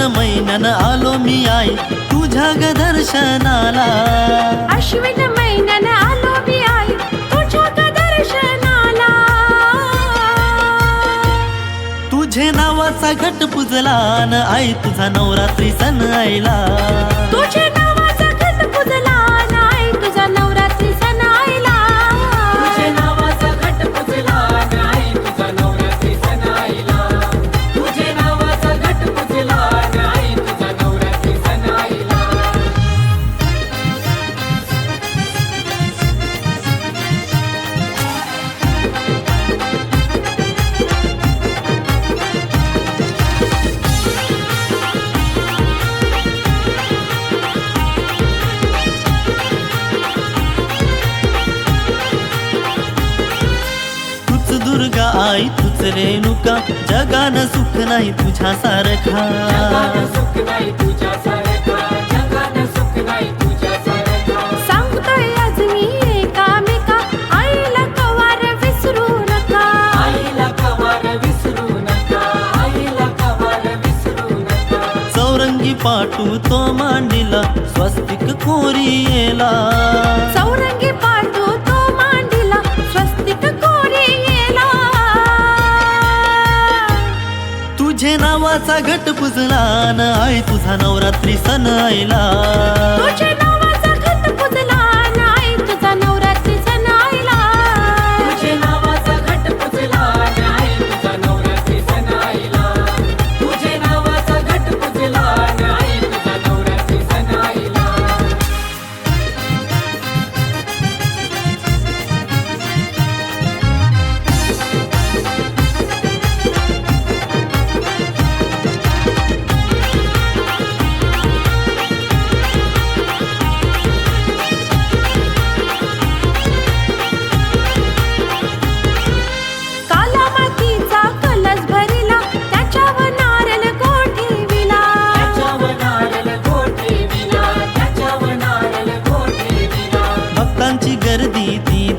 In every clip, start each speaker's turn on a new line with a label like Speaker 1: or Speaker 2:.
Speaker 1: अश्विन महिन्यान आलो मी आई तुझ्या ग दर्शनाला.
Speaker 2: अश्विन महिन्यानं आलो मी आई तुझ्या ग दर्शनाला.
Speaker 1: तुझे नावाचा घट पुजला न आई तुझा नवरात्री सण आईला दुर्गा आई तुझ रेणुका जगान सुख नाही तुझ्या सारखा.
Speaker 2: सांगतोय आज मी एकामेका. आईला कवार विसरू नका.
Speaker 3: आईला कवार विसरू नका. आईला कवार विसरू नका.
Speaker 1: चौरंगी पाटू तो मांडीला. स्वस्तिक कोरियेला
Speaker 2: चौरंगी
Speaker 1: देवाचा घट पुजला. न आई तुझा नवरात्री सण आईला.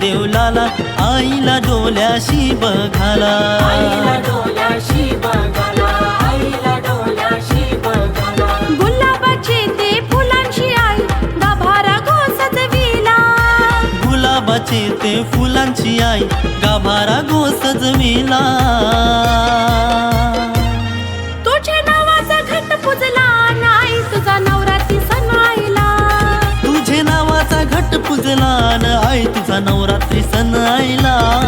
Speaker 1: देवलाला आईला डोल्याशी बघाला.
Speaker 3: आईला डोल्याशी बघाला आईला डोल्याशी बघाला.
Speaker 2: गुलाबाचे ते फुलांची आई गाभारा घोसत विला
Speaker 1: गुलाबाचे ते फुलांची आई गाभारा गो सजविला
Speaker 2: तुझ्या नावाचा घट पुजला नाही तुझा नवरात्री सण आईला
Speaker 1: तुझे नावाचा घट पुजला न आई तुझा नवरात्री सण आईला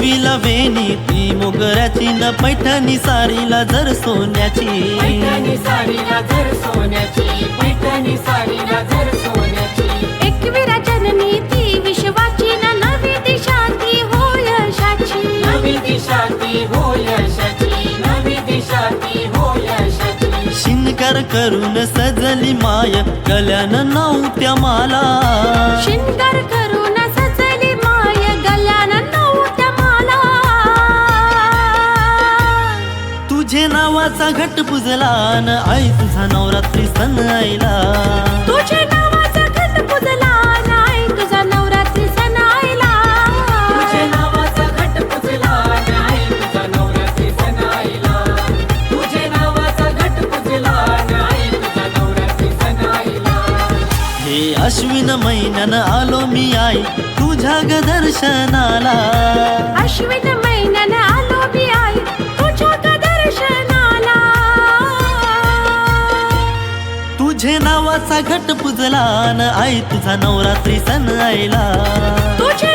Speaker 1: देवीला वेणी ती मोगऱ्याची न पैठणी सारीला जर सोन्याची.
Speaker 3: पैठणी साडीला झर सोन्याची पैठणी साडीला झर सोन्याची.
Speaker 2: एकविरा जननी ती विश्वाची न नवी दिशा ती हो यशाची
Speaker 3: नवी दिशा ती हो यशाची नवी दिशा ती हो यशाची
Speaker 1: शिनकर करून सजली माय गल्यान नव्हत्या माला.
Speaker 2: शिंगार करून
Speaker 1: नावाचा घट पुजला न आई तुझा नवरात्री सण आईला.
Speaker 2: तुझ्या नावाचा घट पुजला नाही तुझा नवरात्री सण आईला.
Speaker 3: तुझे नावाचा घट पुजला नाही तुझा नवरात्री सण आईला. तुझे नावाचा घट पुजला नाही तुझा नवरात्री सण आईला.
Speaker 1: हे अश्विन महिन्यान आलो मी आई तुझ्या ग दर्शनाला.
Speaker 2: अश्विन महिन्यानं
Speaker 1: तुझे नावाचा घट पुजला न आई तुझा नवरात्री सण आईला
Speaker 2: तुझे